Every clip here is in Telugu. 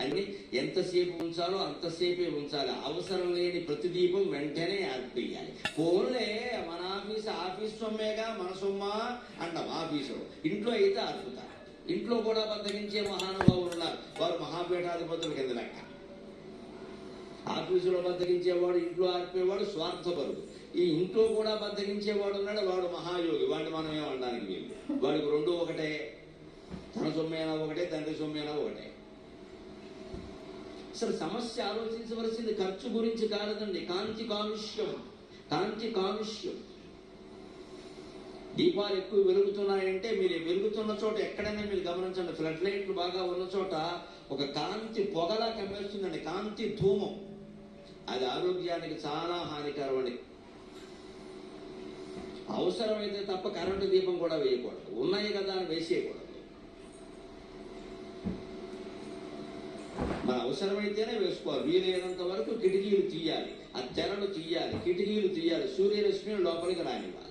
అంటే ఎంతసేపు ఉంచాలో అంతసేపే ఉంచాలి. అవసరం లేని ప్రతి దీపం వెంటనే ఆర్పేయాలి ఫోన్లే మన ఆఫీస్ ఆఫీస్ సొమ్మేగా మన సొమ్మా అంటాం. ఆఫీసులో ఇంట్లో అయితే ఆర్పుతారు ఇంట్లో కూడా బద్దగించే మహానుభావులు ఉన్నారు వారు మహాపీఠాధిపతుల కింద లెక్క. ఆఫీసులో బద్దగించేవాడు ఇంట్లో ఆర్పేవాడు స్వార్థపరుడు. ఈ ఇంట్లో కూడా బద్దగించేవాడు ఉన్నాడు. వాడు మహాయోగి. వాడిని మనం ఏమనడానికి వాడికి రెండు ఒకటే. తన సొమ్మేనా ఒకటే తండ్రి సొమ్మేనా ఒకటే. అసలు సమస్య ఆలోచించవలసింది ఖర్చు గురించి కాదండి కాంతి కాలుష్యం. కాంతి కాలుష్యం. దీపాలు ఎక్కువ వెలుగుతున్నాయంటే మీరు వెలుగుతున్న చోట ఎక్కడైనా మీరు గమనించండి. ఫ్లడ్ లైట్లు బాగా ఉన్న చోట ఒక కాంతి పొగలా కమ్మేస్తుందండి కాంతి ధూమం. అది ఆరోగ్యానికి చాలా హానికరమని అవసరమైతే తప్ప కరెంటు దీపం కూడా వేయకూడదు. ఉన్నాయి కదా అని వేసేయకూడదు. మన అవసరమైతేనే వేసుకోవాలి. వీలైనంత వరకు కిటికీలు తీయాలి. ఆ తెరలు తీయాలి. కిటికీలు తీయాలి. సూర్యరశ్మిని లోపలికి రానివ్వాలి.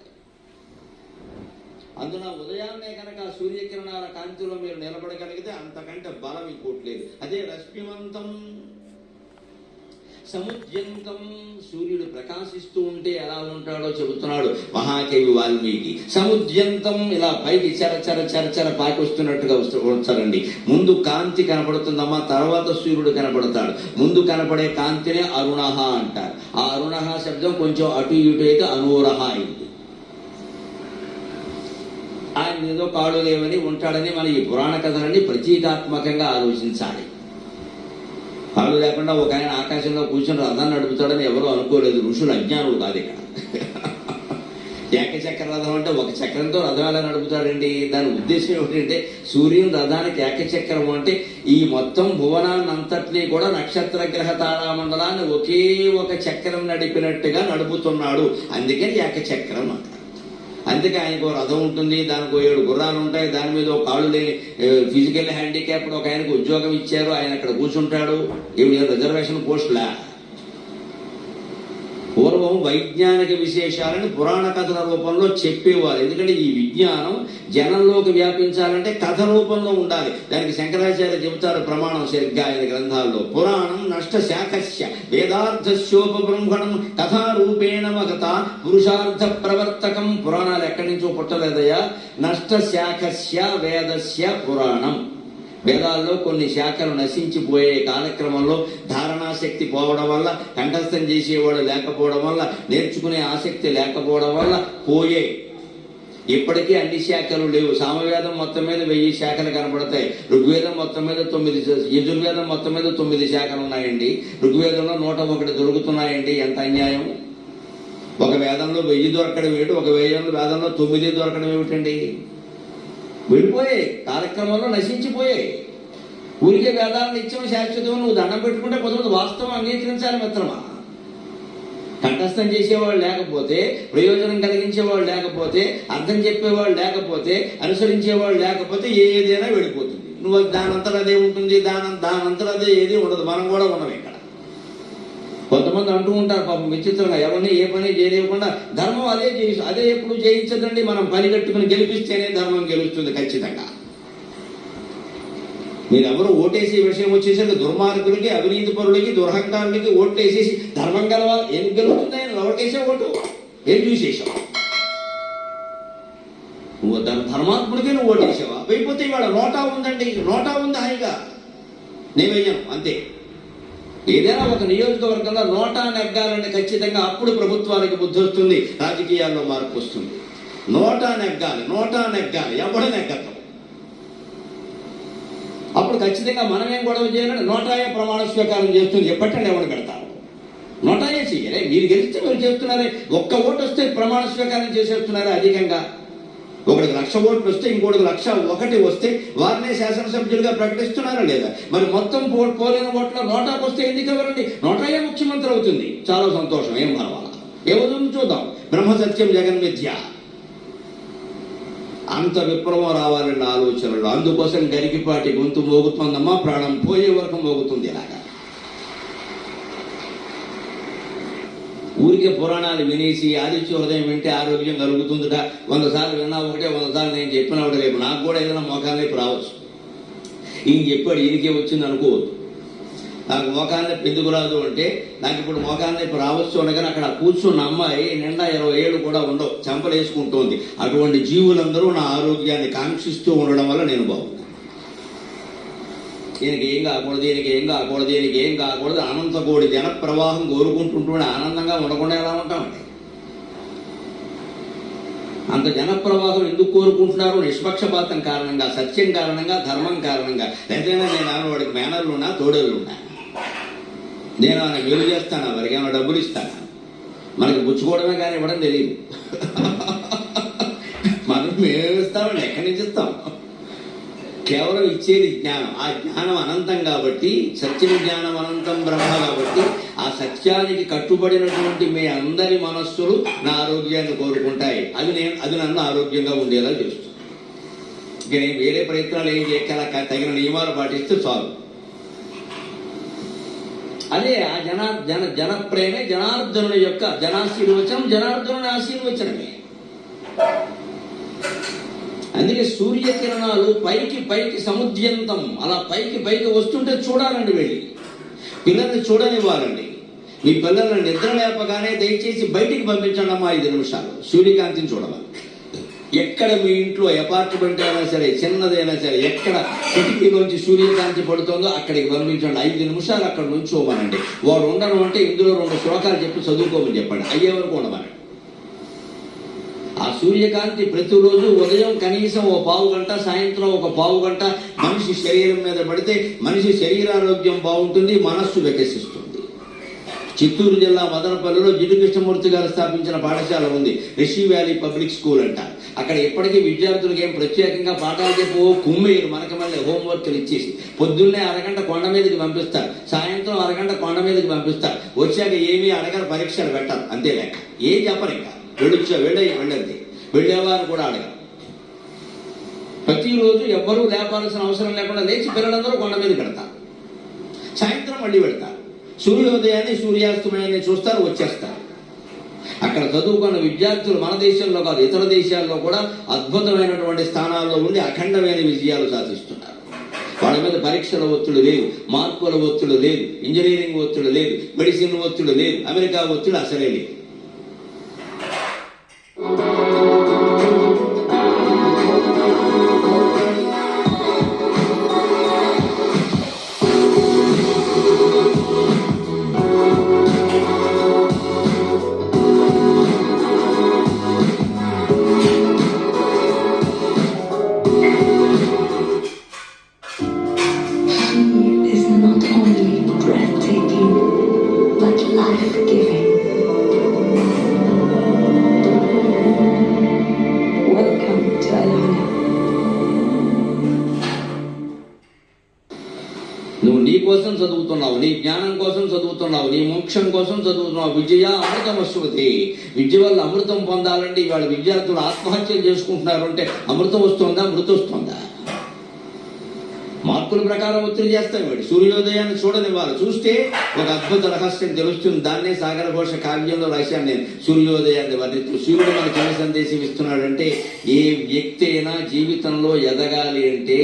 అందున ఉదయాన్నే కనుక సూర్యకిరణాల కాంతిలో మీరు నిలబడగలిగితే అంతకంటే బలం ఇంకోట్లేదు అదే రశ్మివంతం సముద్యంతం సూర్యుడు ప్రకాశిస్తూ ఉంటే ఎలా ఉంటాడో చెబుతున్నాడు మహాకవి వాల్మీకి. సముద్యంతం ఇలా పైకి చెర చెర చెర చెర పాకి వస్తున్నట్టుగా వస్తూ ముందు కాంతి కనపడుతుందమ్మా తర్వాత సూర్యుడు కనపడతాడు. ముందు కనపడే కాంతినే అరుణహ అంటారు. ఆ అరుణహ శబ్దం కొంచెం అటు ఇటు అయితే అనూరహ అయింది. ఆయన ఏదో కాడు లేవని ఉంటాడని మన ఈ పురాణ కథలన్నీ ప్రతీకాత్మకంగా ఆలోచించాలి. కాళ్ళు లేకుండా ఒక ఆయన ఆకాశంలో కూర్చొని రథాన్ని నడుపుతాడని ఎవరు అనుకోలేదు. ఋషులు అజ్ఞానులు కాదు ఇక్కడ ఏకచక్ర రథం అంటే ఒక చక్రంతో రథం ఎలా నడుపుతాడండి? దాని ఉద్దేశం ఏమిటంటే సూర్యుని రథానికి ఏకచక్రం అంటే ఈ మొత్తం భువనాన్ని అంతటినీ కూడా నక్షత్ర గ్రహ తారామండలాన్ని ఒకే ఒక చక్రం నడిపినట్టుగా నడుపుతున్నాడు. అందుకని ఏకచక్రం అంటారు అందుకే ఆయనకు రథం ఉంటుంది దానికి ఏడు గుర్రాలు ఉంటాయి దాని మీద ఒక కాళ్ళు లేని ఫిజికల్ హ్యాండిక్యాప్ ఒక ఆయనకు ఉద్యోగం ఇచ్చారు ఆయన అక్కడ కూర్చుంటాడు. ఏమి రిజర్వేషన్ పోస్టులా పూర్వం వైజ్ఞానిక విశేషాలను పురాణ కథల రూపంలో చెప్పేవారు. ఎందుకంటే ఈ విజ్ఞానం జనంలోకి వ్యాపించాలంటే కథ రూపంలో ఉండాలి. దానికి శంకరాచార్య చెబుతారు ప్రమాణం సరిగ్గా ఆయన గ్రంథాల్లో. పురాణం నష్ట శాఖస్య వేదార్థస్యోపబ్రహ్మణం కథారూపేణ మగత పురుషార్థ ప్రవర్తకం. పురాణాలు ఎక్కడి నుంచో పుట్టలేదయ్యా? నష్ట శాఖస్య వేదస్య పురాణం. వేదాల్లో కొన్ని శాఖలు నశించిపోయే కాలక్రమంలో ధారణాశక్తి పోవడం వల్ల కంఠస్థం చేసేవాడు లేకపోవడం వల్ల నేర్చుకునే ఆసక్తి లేకపోవడం వల్ల పోయే. ఇప్పటికీ అన్ని శాఖలు లేవు. సామవేదం మొత్తం మీద వెయ్యి శాఖలు కనబడతాయి. ఋగ్వేదం మొత్తం మీద తొమ్మిది యజుర్వేదం మొత్తం మీద తొమ్మిది శాఖలు ఉన్నాయండి. ఋగ్వేదంలో నూట ఒకటి దొరుకుతున్నాయండి. ఎంత అన్యాయం? ఒక వేదంలో వెయ్యి దొరకడం ఏమిటి? ఒక వేదంలో వేదంలో తొమ్మిది దొరకడం ఏమిటండి? వెళ్ళిపోయాయి కార్యక్రమంలో నశించిపోయాయి ఊరికే వేదాలను నిత్యం శాశ్వతం నువ్వు దండం పెట్టుకుంటే కొంతమంది వాస్తవం అంగీకరించాలి మిత్రమా? కంఠస్థం చేసేవాళ్ళు లేకపోతే ప్రయోజనం కలిగించేవాళ్ళు లేకపోతే అర్థం చెప్పేవాళ్ళు లేకపోతే అనుసరించేవాళ్ళు లేకపోతే ఏదైనా వెళ్ళిపోతుంది. నువ్వు దానంతరం అదే ఉంటుంది దానం దానంతరం అదే ఏది ఉండదు. మనం కూడా ఉన్నాం ఇక్కడ. కొంతమంది అంటూ ఉంటారు పాపం విచిత్రంగా. ఎవరిని ఏ పని చేయలేకుండా ధర్మం అదే చేయి అదే ఎప్పుడు జయించదండి. మనం పని కట్టుకుని గెలిపిస్తేనే ధర్మం గెలుస్తుంది ఖచ్చితంగా. మీరెవరు ఓటేసి విషయం వచ్చేసరికి దుర్మార్గులకి అవినీతి పరులకి దురహంకారులకి ఓట్లేసేసి ధర్మం గెలవాలి. ఏం గెలుస్తుందని ఆయన ఓటు. ఏం చూసేసావు నువ్వు ధర్- ధర్మాత్ముడికి నువ్వు ఓటేసావా? అయిపోతే ఇవాళ నోటా ఉందండి. నోటా ఉంది హాయిగా. నేను అంతే. ఏదైనా ఒక నియోజకవర్గంలో నోటా నెగ్గాలంటే ఖచ్చితంగా అప్పుడు ప్రభుత్వానికి బుద్ధి వస్తుంది రాజకీయాల్లో మార్పు వస్తుంది. నోటా నెగ్గాలి నోటా నెగ్గాలి ఎవడ నెగ్గటం అప్పుడు ఖచ్చితంగా మనమేం గొడవ చేయాలంటే నోటాయే ప్రమాణ స్వీకారం చేస్తుంది ఎప్పటండి ఎవరు పెడతారు నోటాయే చెయ్యలే. మీరు గెలిస్తే మీరు చేస్తున్నారే. ఒక్క ఓటు వస్తే ప్రమాణ స్వీకారం చేసేస్తున్నారే అధికంగా? ఒకటి లక్ష ఓట్లు వస్తే ఇంకోటికి లక్ష ఒకటి వస్తే వారినే శాసనసభ్యులుగా ప్రకటిస్తున్నారా లేదా? మరి మొత్తం పో- పోలిన ఓట్ల నోటాకు వస్తే ఎందుకు ఎవరండి? నోటాయే ముఖ్యమంత్రి అవుతుంది. చాలా సంతోషం. ఏం పర్వాలా ఏమవుతుందో చూద్దాం. బ్రహ్మ సత్యం జగన్ విద్య. అంత విప్లవం రావాలన్న ఆలోచనలు. అందుకోసం గరికిపాటి గొంతు మోగుతోందమ్మా. ప్రాణం పోయే వరకు మోగుతుంది ఇలాగా. ఊరికే పురాణాలు వినేసి ఆదిత్య హృదయం వింటే ఆరోగ్యం కలుగుతుందట. వంద సార్లు విన్నా ఒకటే వంద సార్లు నేను చెప్పిన ఒకటి. రేపు నాకు కూడా ఏదైనా మోకాలు రేపు రావచ్చు. ఈయన చెప్పాడు ఈయనకే వచ్చింది అనుకోవద్దు. నాకు మోకాలు నొప్పి ఎందుకు రాదు అంటే నాకు ఇప్పుడు మోకాలు నొప్పి రావచ్చు అనగానే అక్కడ కూర్చున్న అమ్మాయి నిండా ఇరవై ఏళ్ళు కూడా ఉండవు. చంపలేసుకుంటోంది. అటువంటి జీవులందరూ నా ఆరోగ్యాన్ని కాంక్షిస్తూ ఉండడం వల్ల నేను బాగున్నాను దీనికి ఏం కాకూడదు దీనికి ఏం కాకూడదు దీనికి ఏం కాకూడదు. అనంత కోడి జన ప్రవాహం కోరుకుంటుంటే ఆనందంగా ఉండకుండా ఎలా ఉంటామండి అంత జనప్రవాహం ఎందుకు కోరుకుంటున్నారు? నిష్పక్షపాతం కారణంగా సత్యం కారణంగా ధర్మం కారణంగా. లేకపోతే నేను ఆయన వాడికి మేనర్లు ఉన్నా తోడేళ్ళు ఉన్నా. నేను ఆయన మేలు చేస్తాను? వారికి ఏమైనా డబ్బులు ఇస్తాను? మనకి పుచ్చుకోవడమే కానీ ఇవ్వడం తెలియదు మనం మేము ఇస్తామండి ఎక్కడి నుంచి ఇస్తాం? కేవలం ఇచ్చేది జ్ఞానం. ఆ జ్ఞానం అనంతం కాబట్టి సత్యం జ్ఞానం అనంతం బ్రహ్మ కాబట్టి ఆ సత్యానికి కట్టుబడినటువంటి మీ అందరి మనస్సులు నా ఆరోగ్యాన్ని కోరుకుంటాయి. అది నేను అది నన్ను ఆరోగ్యంగా ఉండేలా చేస్తుంది. ఇక నేను వేరే ప్రయత్నాలు ఏం చేయగల తగిన నియమాలు పాటిస్తే చాలు. అదే ఆ జన జన జనప్రేమే జనార్దనుని యొక్క జనాశీర్వచనం జనార్దనుని ఆశీర్వచనమే. అందుకే సూర్యకిరణాలు పైకి పైకి సముద్యంతం. అలా పైకి పైకి వస్తుంటే చూడాలండి వెళ్ళి. పిల్లల్ని చూడనివ్వాలండి. మీ పిల్లల్ని నిద్ర లేపగానే దయచేసి బయటికి పంపించండి అమ్మా ఐదు నిమిషాలు. సూర్యకాంతిని చూడవాలి ఎక్కడ మీ ఇంట్లో అపార్ట్మెంట్ అయినా సరే చిన్నదైనా సరే ఎక్కడ కిటికీలోంచి సూర్యకాంతి పడుతుందో అక్కడికి పంపించండి. ఐదు నిమిషాలు అక్కడ నుంచోమనండి. వారు ఉండను అంటే ఇందులో రెండు శ్లోకాలు చెప్పి చదువుకోమని చెప్పండి. అయ్యే వరకు ఉండమనండి. ఆ సూర్యకాంతి ప్రతిరోజు ఉదయం కనీసం ఓ పావు గంట సాయంత్రం ఒక పావు గంట మనిషి శరీరం మీద పడితే మనిషి శరీరారోగ్యం బాగుంటుంది మనస్సు వికసిస్తుంది. చిత్తూరు జిల్లా మదనపల్లిలో జిడ్డు కృష్ణమూర్తి గారు స్థాపించిన పాఠశాల ఉంది రిషి వ్యాలీ పబ్లిక్ స్కూల్ అంట. అక్కడ ఇప్పటికీ విద్యార్థులకు ఏం ప్రత్యేకంగా పాఠాలు చెప్పు కుమ్మేరు మనకి మళ్ళీ హోంవర్క్లు ఇచ్చేసి. పొద్దున్నే అరగంట కొండ మీదకి పంపిస్తారు సాయంత్రం అరగంట కొండ మీదకి పంపిస్తారు. వచ్చాక ఏమీ అడగరు పరీక్షలు పెట్టారు అంతే లెక్క. ఏం చెప్పరు ఇంకా. వెళ్ళొచ్చా వెళ్ళి వెళ్ళండి. వెళ్ళేవారు కూడా అడగరు ప్రతిరోజు ఎవ్వరూ లేపాల్సిన అవసరం లేకుండా లేచి పిల్లలందరూ కొండ మీద పెడతారు. సాయంత్రం మళ్ళీ పెడతారు. సూర్యోదయాన్ని సూర్యాస్తమయాన్ని చూస్తారు వచ్చేస్తారు. అక్కడ చదువుకున్న విద్యార్థులు మన దేశంలో కాదు ఇతర దేశాల్లో కూడా అద్భుతమైనటువంటి స్థానాల్లో ఉండి అఖండమైన విజయాలు సాధిస్తున్నారు. వాళ్ళ మీద పరీక్షల ఒత్తిడి లేదు మార్కుల ఒత్తిడి లేదు ఇంజనీరింగ్ ఒత్తిడి లేదు మెడిసిన్ ఒత్తిడి లేదు అమెరికా ఒత్తిడి అసలే లేదు. కోసం చదువుతున్నావు నీ జ్ఞానం కోసం చదువుతున్నావు నీ మోక్షం కోసం చదువుతున్నావు. విద్య అమృతం వస్తుంది. విద్య వల్ల అమృతం పొందాలంటే ఇవాళ విద్యార్థులు ఆత్మహత్యలు చేసుకుంటున్నారు అంటే అమృతం వస్తుందా మృతి వస్తుందా? మార్కుల ప్రకారం ఒత్తిడి చేస్తాయి వాడు. సూర్యోదయాన్ని చూడనివ్వాలి. చూస్తే ఒక అద్భుత రహస్యం తెలుస్తుంది. దాన్నే సాగర ఘోష కావ్యంలో రాశాను నేను. సూర్యోదయాన్ని వర్ణిస్తూ సూర్యుడు మనకి ఏ సందేశం ఇస్తున్నాడంటే ఏ వ్యక్తి అయినా జీవితంలో ఎదగాలి అంటే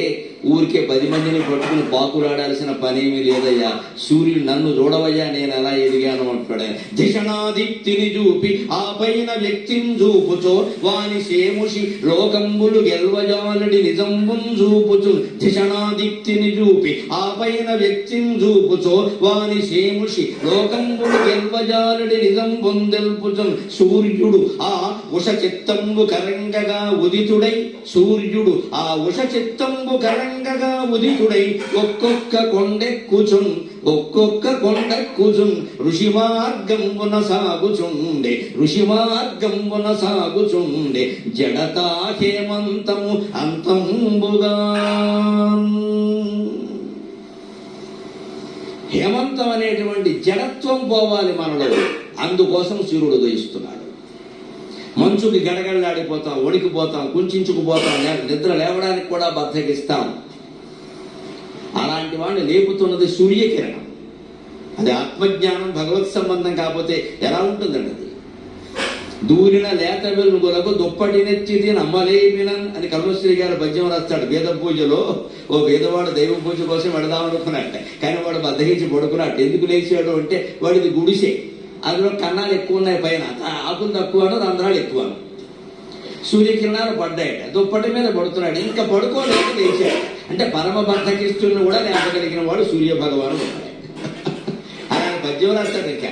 ఊరికే పది మందిని పట్టుకుని పాకులాడాల్సిన పనేమీ లేదయ్యా. సూర్యుడు నన్ను చూడవయ్యా నేను ఎలా ఎదిగాను అంటాడు. దిశనాదిప్తిని చూపి ఆ పైన వ్యక్తిని చూపుచో వాని సేముషి లోకంబులు గెల్వజాలడి నిజంబుం చూపుచు. దిశనాదిప్తిని చూపి ఆ పైన వ్యక్తిని చూపుచో వాని సేముషి లోకంబులు గెల్వజాలుడి నిజం పొందెల్పుచు సూర్యుడు ఆ ఉష చిత్తంబు కరంగగా ఉదితుడై సూర్యుడు ఆ ఉష చిత్తంబు కరంగగా ఉదితుడై ఒక్కొక్క కొండెక్కుచున్ ఒక్కొక్క కొండెక్కుచున్ ఋషి మార్గం సాగుచుండే ఋషి మార్గం సాగుచుండే జడతా హేమంతము అంతంబుగా. హేమంతం అనేటువంటి జడత్వం పోవాలి మనలో అందుకోసం సూర్యుడు ఉదయిస్తున్నాడు. మంచుకి గడగడలాడిపోతాం వణికిపోతాం కుంచుకుపోతాం నిద్ర లేవడానికి కూడా బద్దకిస్తాం. అలాంటి వాడిని లేపుతున్నది సూర్యకిరణం అది ఆత్మజ్ఞానం భగవత్ సంబంధం కాకపోతే ఎలా ఉంటుందండి అది? దూరిన లేత వెలుగులకు దుప్పటి నెచ్చిది నమ్మలేమినన్ అని కర్మశ్రీ గారు పద్యం రాస్తాడు వేద పూజలో. ఓ వేదవాడు దైవ పూజ కోసం వెళదాం అనుకున్నట్ట కానీ వాడు బద్దగించి పడుకున్నట్టు. ఎందుకు లేచాడు అంటే వాడిది గుడిసే. అందులో కన్నాలు ఎక్కువ ఉన్నాయి పైన. ఆకులు తక్కువను రంధ్రాలు ఎక్కువ. సూర్యకిరణాలు పడ్డాయట. దుప్పటి మీద పడుతున్నాడు. ఇంకా పడుకోలేక లేచాడు. అంటే పరమ బద్ధకిస్తున్న కూడా లేపగలిగిన వాడు సూర్య భగవాను ఆయన పద్యం రాస్తాడు ఇంకా.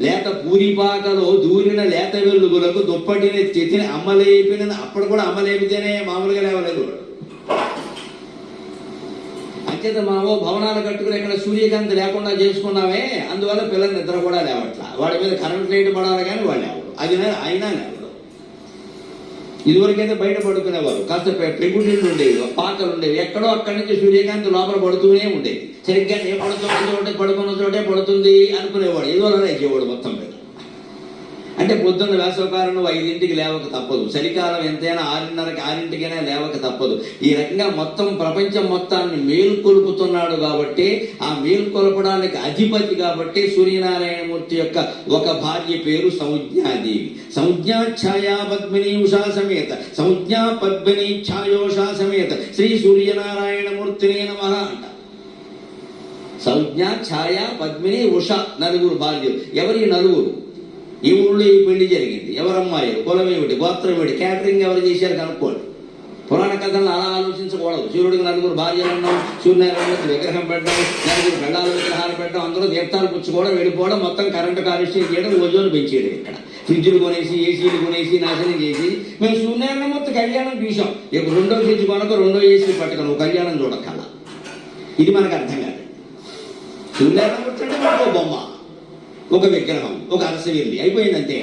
లేత పూరిపాకలో దూరిన లేత వెలుగులకు దుప్పటిని చెతిని అమ్మలేపిన అప్పుడు కూడా అమ్మలేపితేనే మామూలుగా లేవలేదు. అంచేత మావో భవనాలు కట్టుకుని ఇక్కడ సూర్యకాంతి లేకుండా చేసుకున్నామే అందువల్ల పిల్లలు నిద్ర కూడా లేవట్లా. వాడి మీద కరెంట్ లైట్ పడాలి కానీ వాళ్ళు లేవరు అది అయినా లేవరు ఇదివరకైతే బయట పడుకునేవారు. కాస్త పె- ఉండేవి పాకలు ఉండేవి. ఎక్కడో అక్కడి నుంచి సూర్యకాంతి లోపల పడుతూనే ఉండేది. సరిగ్గా ఏ పడుతున్న చోటే పడుకున్న చోటే పడుతుంది అనుకునేవాడు. ఇదివరనే ఇచ్చేవాడు మొత్తం అంటే పొద్దున్న వేసవకాలం నువ్వు ఐదింటికి లేవక తప్పదు. చలికాలం ఎంతైనా ఆరున్నరకి ఆరింటికైనా లేవక తప్పదు. ఈ రకంగా మొత్తం ప్రపంచం మొత్తాన్ని మేల్కొల్పుతున్నాడు కాబట్టి ఆ మేల్కొల్పడానికి అధిపతి కాబట్టి సూర్యనారాయణమూర్తి యొక్క ఒక భార్య పేరు సంజ్ఞాదేవి సంజ్ఞా ఛాయా పద్మిని ఉషా సమేత సంజ్ఞా పద్మిని ఛాయోషా సమేత శ్రీ సూర్యనారాయణమూర్తినే నమ అంట. సంజ్ఞ ఛాయ పద్మిని ఉష నలుగురు భార్యలు. ఎవరి నలుగురు? ఈ ఊళ్ళో ఈ పెళ్ళి జరిగింది. ఎవరమ్మాయి కులం ఏమిటి? గోత్రం ఏమిటి? క్యాటరింగ్ ఎవరు చేశారు కనుక్కోండి. పురాణ కథలను అలా ఆలోచించకూడదు. సూర్యుడికి నలుగురు భార్యలు ఉన్నాం సూర్యనారాయణ విగ్రహం పెట్టడం నలుగురు పెళ్ళాల విగ్రహాలు పెట్టడం అందరూ తీర్థాలు పుచ్చుకోవడం వెళ్ళిపోవడం మొత్తం కరెంటు కాలుష్యం చేయడం ఓజోను పెంచేయడం ఇక్కడ. ఫ్రిడ్జ్లు కొనేసి ఏసీలు కొనేసి నాశనం చేసి మేము సూర్యనారాయణ మొత్తం కళ్యాణం చూసాం ఇక రెండో ఫ్రిడ్జ్ కొనక రెండో ఏసీ పట్టుక నువ్వు కళ్యాణం చూడక్కల ఇది మనకు అర్థం కాదు. సూర్యనారాయణ మనకు బొమ్మ. ఒక విగ్రహం ఒక అరసవిల్లి అయిపోయింది అంతే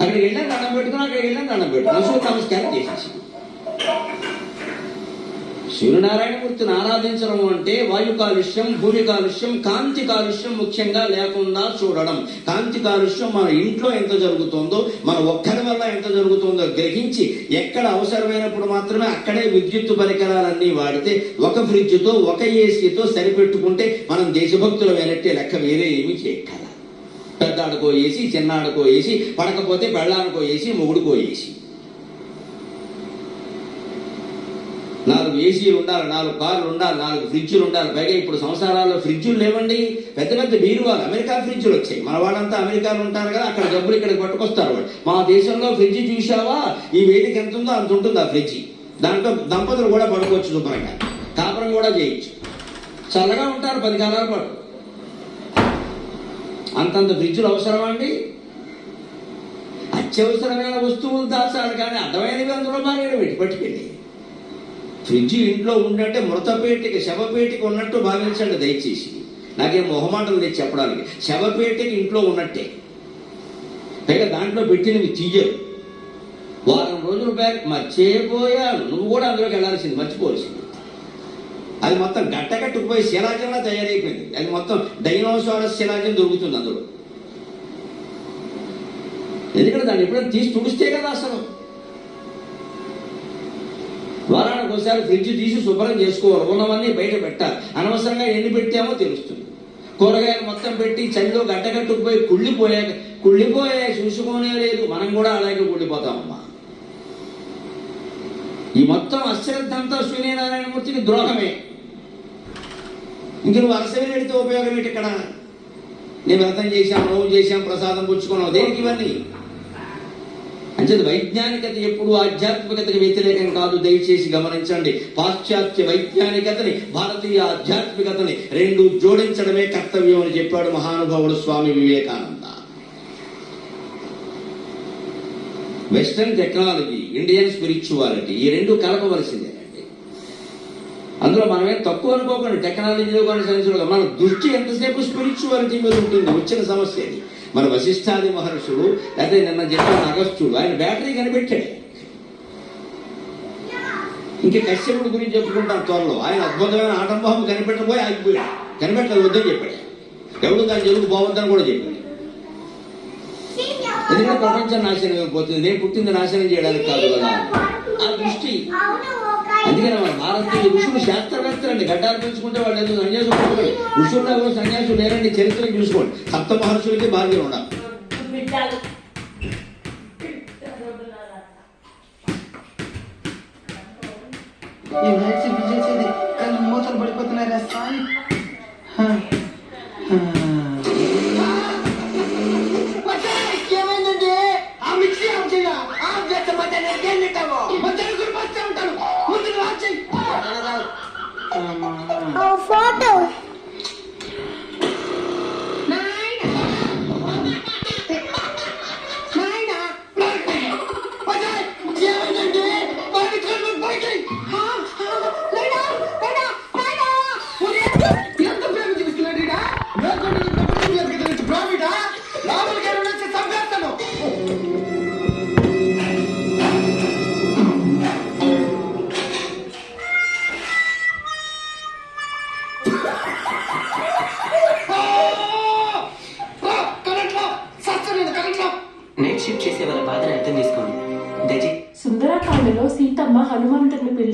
అక్కడికి వెళ్ళాను దండం పెట్టుకుని అక్కడికి వెళ్ళాను దండం పెట్టుకున్నాను సూర్య నమస్కారం చేసేసి. సూర్యనారాయణమూర్తిని ఆరాధించడం అంటే వాయు కాలుష్యం భూమి కాలుష్యం కాంతి కాలుష్యం ముఖ్యంగా లేకుండా చూడడం. కాంతి కాలుష్యం మన ఇంట్లో ఎంత జరుగుతుందో మన ఒక్కరి వల్ల ఎంత జరుగుతుందో గ్రహించి ఎక్కడ అవసరమైనప్పుడు మాత్రమే అక్కడే విద్యుత్ పరికరాలన్నీ వాడితే ఒక ఫ్రిడ్జ్తో ఒక ఏసీతో సరిపెట్టుకుంటే మనం దేశభక్తులమైనట్టే. లెక్క వేరే ఏమీ చేయక్కల పెద్దాడుకో వేసి చిన్నాడుకో వేసి పడకపోతే పెళ్ళానుకో వేసి మొగుడుకో వేసి నాలుగు ఏసీలు ఉండాలి నాలుగు కార్లు ఉండాలి నాలుగు ఫ్రిడ్జ్లు ఉండాలి. పైగా ఇప్పుడు సంసారాల్లో ఫ్రిడ్జ్లు లేవండి. పెద్ద పెద్ద బీరువాలు అమెరికా ఫ్రిడ్జ్లు వచ్చాయి. మన వాళ్ళంతా అమెరికాలో ఉంటారు కదా అక్కడ డబ్బులు ఇక్కడికి పట్టుకొస్తారు వాళ్ళు. మా దేశంలో ఫ్రిడ్జ్ చూసావా ఈ వేడికి ఎంత ఉందో అంత ఉంటుంది ఆ ఫ్రిడ్జ్ దాంట్లో దంపతులు కూడా పడుకోవచ్చు శుభ్రంగా. కాపురం కూడా చేయొచ్చు. చల్లగా ఉంటారు పది కాలాల పాటు. అంతంత ఫ్రిడ్జ్లు అవసరమా అండి? అత్యవసరమైన వస్తువులు దాచాడు కానీ అర్థమైనవి అందులో మారేడు పెట్టి పట్టుకెళ్ళి. ఫ్రిడ్జ్ ఇంట్లో ఉండంటే మృతపేటికి శవపేటికి ఉన్నట్టు భావించండి దయచేసి. నాకేం మొహమాటలు తెచ్చి చెప్పడానికి. శవపేటికి ఇంట్లో ఉన్నట్టే. పైగా దాంట్లో పెట్టినవి తీయరు. వారం రోజుల బ్యాక్ మర్చిపోయాను నువ్వు కూడా అందులోకి వెళ్ళాల్సింది మర్చిపోవాల్సింది. అది మొత్తం గట్టగట్టుకుపోయి శిలాజంలా తయారైపోయింది. అది మొత్తం డైనోసారస్ శిలాజం దొరుకుతుంది అందులో. ఎందుకంటే దాన్ని ఎప్పుడైనా తీసి తుడిస్తే కదా అసలు. వారానికి ఒకసారి ఫ్రిడ్జ్ తీసి శుభ్రం చేసుకోవాలి. ఉన్నవన్నీ బయట పెట్టాలి. అనవసరంగా ఎన్ని పెట్టామో తెలుస్తుంది. కూరగాయలు మొత్తం పెట్టి చలిలో గడ్డగట్టుకుపోయి కుళ్ళిపోయాక కుళ్ళిపోయా చూసుకోనే లేదు. మనం కూడా అలాగే కుళ్ళిపోతామమ్మా ఈ మొత్తం అశ్రద్ధ అంతా సూర్యనారాయణమూర్తికి ద్రోహమే. ఇంక నువ్వు అరసవి పెడితే ఉపయోగం ఏంటి ఇక్కడ? నేను వ్రతం చేశాం రోజు చేశాం ప్రసాదం పుచ్చుకున్నావు. దేనికి ఇవన్నీ? అంచేది వైజ్ఞానికత ఎప్పుడు ఆధ్యాత్మికతకి వ్యతిరేకం కాదు. దయచేసి గమనించండి. పాశ్చాత్య వైజ్ఞానికతని భారతీయ ఆధ్యాత్మికతని రెండు జోడించడమే కర్తవ్యం అని చెప్పాడు మహానుభావుడు Swami Vivekananda. Western technology Indian spirituality ఈ రెండు కలపవలసిందే. అందులో మనమే తక్కువ అనుకోకండి. టెక్నాలజీలో కానీ సైన్స్లో మన దృష్టి ఎంతసేపు స్పిరిచువాలిటీ మీద ఉంటుంది? వచ్చిన సమస్య అది మన వశిష్ఠాది మహర్షుడు లేకపోతే నిన్న చెప్పిన అగస్త్యుడు ఆయన బ్యాటరీ కనిపెట్టాడు. ఇంక కశ్యపుడు గురించి చెప్పుకుంటాం త్వరలో. ఆయన అద్భుతమైన ఆటం బాంబు కనిపెట్టబోయి ఆగిపోయాడు. కనిపెట్టలేదు వద్దని చెప్పాడు. ఎవడు దాని జరుగు పోవద్దని కూడా చెప్పాడు. ఎందుకంటే ప్రపంచం నాశనం అయిపోతుంది. నేను పుట్టింది నాశనం చేయడానికి కాదు కదా. ఆ దృష్టి. అందుకని మన భారతీయ ఋషులు శాస్త్రవేత్తలండి గడ్డాలు పెంచుకుంటే వాళ్ళు ఏదో సన్యాసం పుట్టుకోండి ఋషుల్లో ఎవరు సన్యాసులు లేరండి చరిత్ర చూసుకోండి సప్త మహర్షులకి భార్యలు ఉండాలి. ఈ అమ్మా. నాయనా.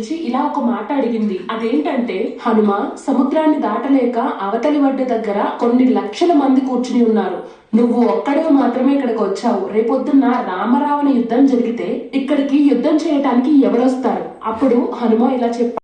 పిలిచి ఇలా ఒక మాట అడిగింది. అదేంటంటే హనుమ సముద్రాన్ని దాటలేక అవతలి వడ్డు దగ్గర కొన్ని లక్షల మంది కూర్చుని ఉన్నారు. నువ్వు ఒక్కడే మాత్రమే ఇక్కడికి వచ్చావు. రేపొద్దున్న రామరావణ యుద్ధం జరిగితే ఇక్కడికి యుద్ధం చేయటానికి ఎవరొస్తారు? అప్పుడు హనుమ ఇలా చెప్పారు